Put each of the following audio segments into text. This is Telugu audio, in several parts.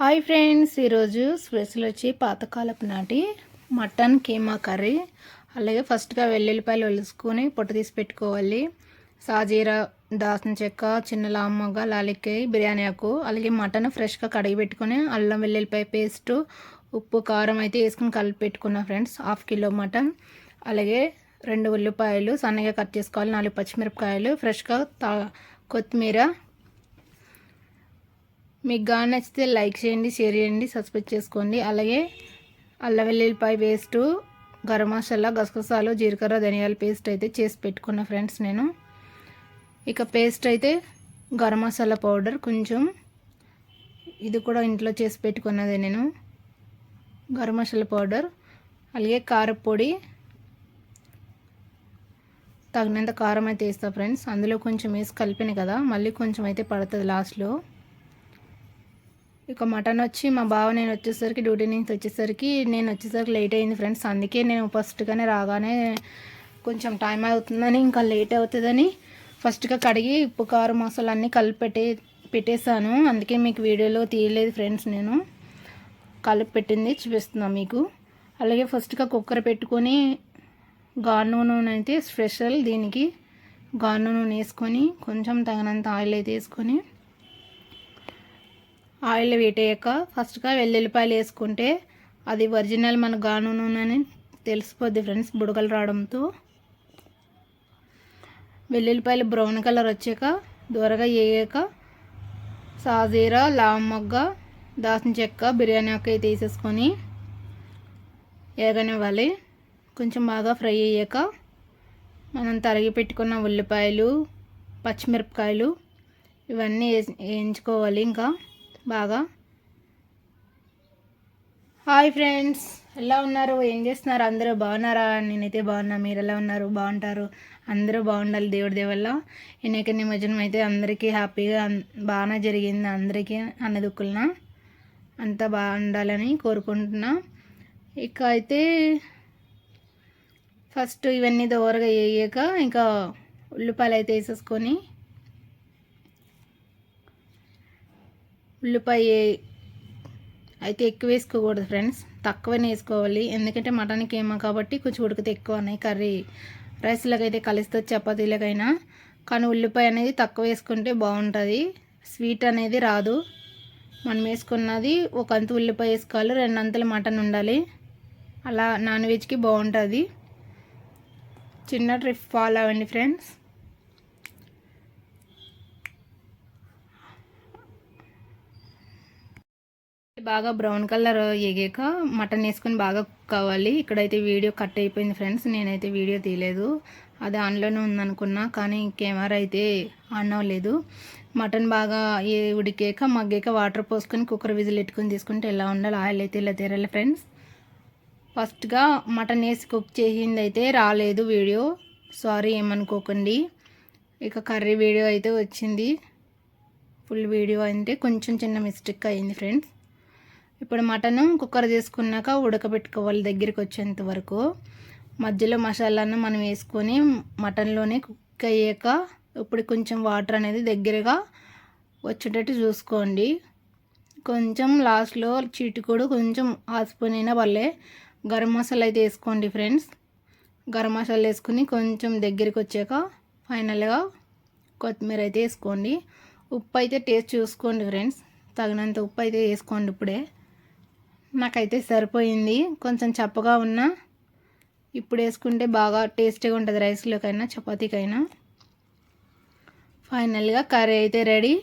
హాయ్ ఫ్రెండ్స్ ఈరోజు స్పెషల్ వచ్చి పాతకాలపు నాటి మటన్ కీమా కర్రీ. అలాగే ఫస్ట్గా వెల్లుల్లిపాయలు ఒలుసుకొని పొట్టు తీసి పెట్టుకోవాలి. సాజీరా దాసిన చెక్క చిన్న లామ్మగ లాలిక్కాయ బిర్యానీ ఆకు అలాగే మటన్ ఫ్రెష్గా కడిగి పెట్టుకొని అల్లం వెల్లుల్లిపాయ పేస్ట్ ఉప్పు కారం అయితే వేసుకుని కలిపి పెట్టుకున్నా ఫ్రెండ్స్ హాఫ్ కిలో మటన్. అలాగే రెండు ఉల్లిపాయలు సన్నగా కట్ చేసుకోవాలి నాలుగు పచ్చిమిరపకాయలు. ఫ్రెష్గా తా కొత్తిమీర మీకు కానీ నచ్చితే లైక్ చేయండి షేర్ చేయండి సబ్స్క్రైబ్ చేసుకోండి. అలాగే అల్లం వెల్లుల్లిపాయ పేస్టు గరం మసాలా గసగసాలు జీలకర్ర ధనియాల పేస్ట్ అయితే చేసి పెట్టుకున్న ఫ్రెండ్స్ నేను. ఇక పేస్ట్ అయితే గరం మసాలా పౌడర్ కొంచెం ఇది కూడా ఇంట్లో చేసి పెట్టుకున్నదే నేను. గరం మసాలా పౌడర్ అలాగే కారపొడి. తగినంత కారం అయితే వేస్తా ఫ్రెండ్స్. అందులో కొంచెం వేసి కలిపాను కదా మళ్ళీ కొంచెం అయితే పడుతుంది లాస్ట్లో. ఇక మటన్ వచ్చి మా బావ నేను వచ్చేసరికి డ్యూటీ నుంచి వచ్చేసరికి నేను వచ్చేసరికి లేట్ అయింది ఫ్రెండ్స్ అందుకే నేను ఫస్ట్గానే రాగానే కొంచెం టైం అవుతుందని ఇంకా లేట్ అవుతుందని ఫస్ట్గా కడిగి ఉప్పు కారం మసాలా అన్నీ కలిపి పెట్టే పెట్టేశాను. అందుకే మీకు వీడియోలో తీయలేదు ఫ్రెండ్స్ నేను. కలిపి పెట్టింది చూపిస్తున్నాను మీకు. అలాగే ఫస్ట్గా కుక్కర్ పెట్టుకొని గాను నూనె అయితే స్పెషల్ దీనికి. గాను నూనె వేసుకొని కొంచెం తగినంత ఆయిల్ అయితే వేసుకొని ఆయిల్ వేటయ్యాక ఫస్ట్గా వెల్లుల్లిపాయలు వేసుకుంటే అది ఒరిజినల్ మన గాను నూనె అని తెలిసిపోద్ది ఫ్రెండ్స్ బుడగలు రావడంతో. వెల్లుల్లిపాయలు బ్రౌన్ కలర్ వచ్చాక దూరగా వేయక సాజీరా లామొగ్గ దాసిన చెక్క బిర్యానీ ఆకు అయితే వేసేసుకొని వేగనివ్వాలి. కొంచెం బాగా ఫ్రై అయ్యాక మనం తరిగి పెట్టుకున్న ఉల్లిపాయలు పచ్చిమిరపకాయలు ఇవన్నీ వేయించుకోవాలి. ఇంకా బాగా. హాయ్ ఫ్రెండ్స్ ఎలా ఉన్నారు? ఏం చేస్తున్నారు? అందరూ బాగున్నారా? నేనైతే బాగున్నా. మీరు ఎలా ఉన్నారు? బాగుంటారు. అందరూ బాగుండాలి దేవుడి దేవల్ల. వినాయక నిమజ్జనం అయితే అందరికీ హ్యాపీగా బాగానే జరిగింది అందరికీ అన్నదుక్కులన. అంతా బాగుండాలని కోరుకుంటున్నా. ఇక అయితే ఫస్ట్ ఇవన్నీ దోరగా వేయక ఇంకా ఉల్లిపాయలు అయితే వేసేసుకొని ఉల్లిపాయ అయితే ఎక్కువ వేసుకోకూడదు ఫ్రెండ్స్. తక్కువనే వేసుకోవాలి. ఎందుకంటే మటన్కి ఏమో కాబట్టి కొంచెం ఉడికితే ఎక్కువ ఉన్నాయి. కర్రీ రైస్లకైతే అయితే కలుస్తుంది చపాతీలకైనా. కానీ ఉల్లిపాయ అనేది తక్కువ వేసుకుంటే బాగుంటుంది. స్వీట్ అనేది రాదు. మనం వేసుకున్నది ఒక అంత ఉల్లిపాయ వేసుకోవాలి. రెండు అంతలు మటన్ ఉండాలి. అలా నాన్ వెజ్కి బాగుంటుంది. చిన్న ట్రిప్ ఫాలో అవ్వండి ఫ్రెండ్స్. బాగా బ్రౌన్ కలర్ ఎగాక మటన్ వేసుకొని బాగా కుక్ అవ్వాలి. ఇక్కడైతే వీడియో కట్ అయిపోయింది ఫ్రెండ్స్. నేనైతే వీడియో తీయలేదు. అది ఆన్లోనే ఉందనుకున్నా కానీ కెమెరా అయితే ఆన్ అవ్వలేదు. మటన్ బాగా ఉడికాక మగ్గాక వాటర్ పోసుకొని కుక్కర్ విజిల్ పెట్టుకొని తీసుకుంటే ఎలా ఉండాలి ఆయిల్ అయితే ఇలా తీరాలి ఫ్రెండ్స్. ఫస్ట్గా మటన్ వేసి కుక్ చేసింది అయితే రాలేదు వీడియో. సారీ ఏమనుకోకండి. ఇక కర్రీ వీడియో అయితే వచ్చింది. ఫుల్ వీడియో అంటే కొంచెం చిన్న మిస్టేక్ అయింది ఫ్రెండ్స్. ఇప్పుడు మటన్ కుక్కర్ చేసుకున్నాక ఉడకబెట్టుకోవాలి దగ్గరికి వచ్చేంత వరకు. మధ్యలో మసాలాను మనం వేసుకొని మటన్లోనే కుక్ అయ్యాక ఇప్పుడు కొంచెం వాటర్ అనేది దగ్గరగా వచ్చేటట్టు చూసుకోండి. కొంచెం లాస్ట్లో చిటికుడు కొంచెం ఆసుకొని అయినా వాళ్ళే గరం మసాలా అయితే వేసుకోండి ఫ్రెండ్స్. గరం మసాలా వేసుకుని కొంచెం దగ్గరికి వచ్చాక ఫైనల్గా కొత్తిమీర అయితే వేసుకోండి. ఉప్పు అయితే టేస్ట్ చూసుకోండి ఫ్రెండ్స్. తగినంత ఉప్పు అయితే వేసుకోండి ఇప్పుడే. నాకైతే సరిపోయింది. కొంచెం చప్పగా ఉన్నా. ఇప్పుడు వేసుకుంటే బాగా టేస్టీగా ఉంటుంది రైస్లోకైనా చపాతీకైనా. ఫైనల్గా కర్రీ అయితే రెడీ.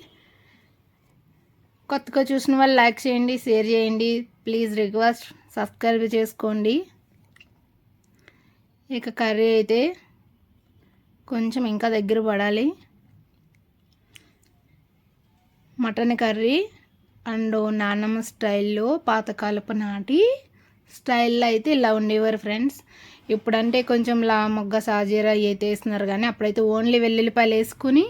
కొత్తగా చూసిన వాళ్ళు లైక్ చేయండి షేర్ చేయండి. ప్లీజ్ రిక్వెస్ట్ సబ్స్క్రైబ్ చేసుకోండి. ఇక కర్రీ అయితే కొంచెం ఇంకా దగ్గర పడాలి. Mutton curry. అండ్ నాన్నమ్మ స్టైల్లో పాతకాలపు నాటి స్టైల్లో అయితే ఇలా ఉండేవారు ఫ్రెండ్స్. ఇప్పుడంటే కొంచెం లా మొగ్గ సాజీరా అయితే వేస్తున్నారు కానీ అప్పుడైతే ఓన్లీ వెల్లుల్లిపాయలు వేసుకుని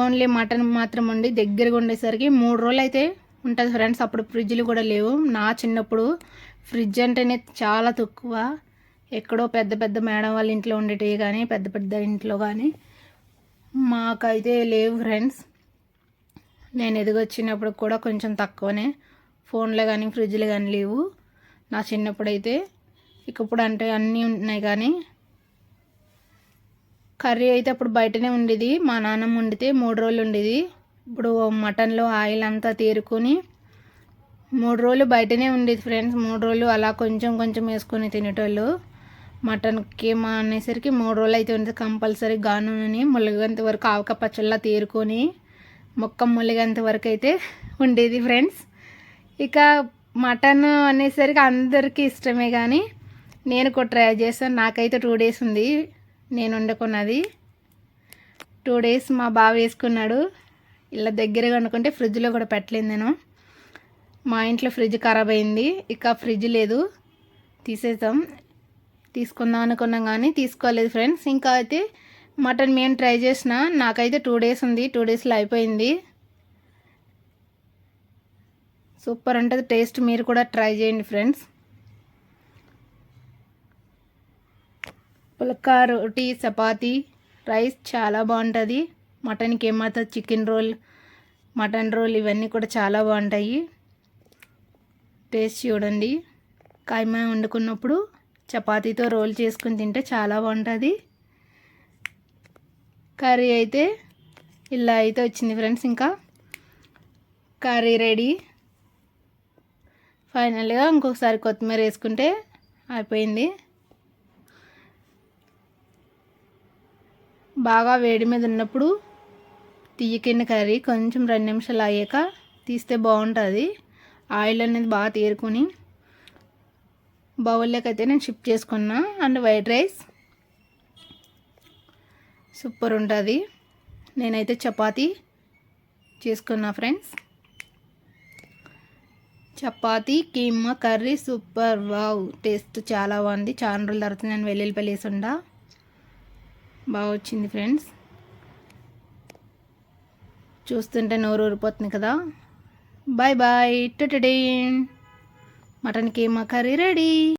ఓన్లీ మటన్ మాత్రం ఉండి దగ్గరగా ఉండేసరికి మూడు రోజులు అయితే ఉంటుంది ఫ్రెండ్స్. అప్పుడు ఫ్రిడ్జ్లు కూడా లేవు. నా చిన్నప్పుడు ఫ్రిడ్జ్ అంటేనే చాలా తక్కువ. ఎక్కడో పెద్ద పెద్ద మేడం వాళ్ళ ఇంట్లో ఉండేటివి కానీ పెద్ద పెద్ద ఇంట్లో కానీ మాకైతే లేవు ఫ్రెండ్స్. నేను ఎదిగొచ్చినప్పుడు కూడా కొంచెం తక్కువనే. ఫోన్లు కానీ ఫ్రిడ్జ్లు కానీ లేవు. నా చిన్నప్పుడైతే ఇప్పుడు అంటే అన్నీ ఉన్నాయి కానీ కర్రీ అయితే అప్పుడు బయటనే ఉండేది. మా నాన్నమ్మ వండితే మూడు రోజులు ఉండేది. ఇప్పుడు మటన్లో ఆయిల్ అంతా తేరుకొని మూడు రోజులు బయటనే ఉండేది ఫ్రెండ్స్. మూడు రోజులు అలా కొంచెం కొంచెం వేసుకొని తినేటోళ్ళు. మటన్కి మా అనేసరికి మూడు రోజులు అయితే ఉండేది. కంపల్సరీ గానుని ములగంత వరకు ఆవక పచ్చళ్ళ తీరుకొని మొక్క ములిగంత వరకు అయితే ఉండేది ఫ్రెండ్స్ ఇక మటన్ అనేసరికి అందరికీ ఇష్టమే కానీ నేను కూడా ట్రై చేస్తాను నాకైతే టూ డేస్ ఉంది నేను వండుకున్నది. టూ డేస్ మా బావ వేసుకున్నాడు. ఇలా దగ్గరగా అనుకుంటే ఫ్రిడ్జ్లో కూడా పెట్టలేదు నేను. మా ఇంట్లో ఫ్రిడ్జ్ ఖరాబ్ అయింది. ఇక ఫ్రిడ్జ్ లేదు. తీసేద్దాం. తీసుకుందాం అనుకున్నాం కానీ తీసుకోలేదు ఫ్రెండ్స్ ఇంకా అయితే మటన్ మేము ట్రై చేసిన. నాకైతే టూ డేస్ ఉంది. టూ డేస్లో అయిపోయింది. సూపర్ ఉంటుంది. టేస్ట్ మీరు కూడా ట్రై చేయండి ఫ్రెండ్స్. పులకా రోటీ చపాతీ రైస్ చాలా బాగుంటుంది. మటన్కి ఏమాత్రం చికెన్ రోల్ మటన్ రోల్ ఇవన్నీ కూడా చాలా బాగుంటాయి. టేస్ట్ చూడండి. కాయమా వండుకున్నప్పుడు చపాతీతో రోల్ చేసుకుని తింటే చాలా బాగుంటుంది. కర్రీ అయితే ఇలా అయితే వచ్చింది ఫ్రెండ్స్ ఇంకా. Curry ready. ఫైనల్గా ఇంకొకసారి కొత్తిమీర వేసుకుంటే అయిపోయింది. బాగా వేడి మీద ఉన్నప్పుడు తీయకిండి కర్రీ కొంచెం రెండు నిమిషాలు అయ్యాక తీస్తే బాగుంటుంది. ఆయిల్ అనేది బాగా తీరుకొని బౌల్లోకి అయితే నేను షిఫ్ట్ చేసుకున్నా. And white rice. సూపర్ ఉంటుంది. నేనైతే చపాతీ చేసుకున్నా friends. Chapati keema curry super. Wow taste చాలా బాగుంది. చాలా రోజుల తర్వాత నేను వెల్లుల్లిపల్లి వేసుండా. బాగా వచ్చింది ఫ్రెండ్స్. చూస్తుంటే నోరు ఊరిపోతుంది కదా. Bye bye. Today mutton keema curry ready.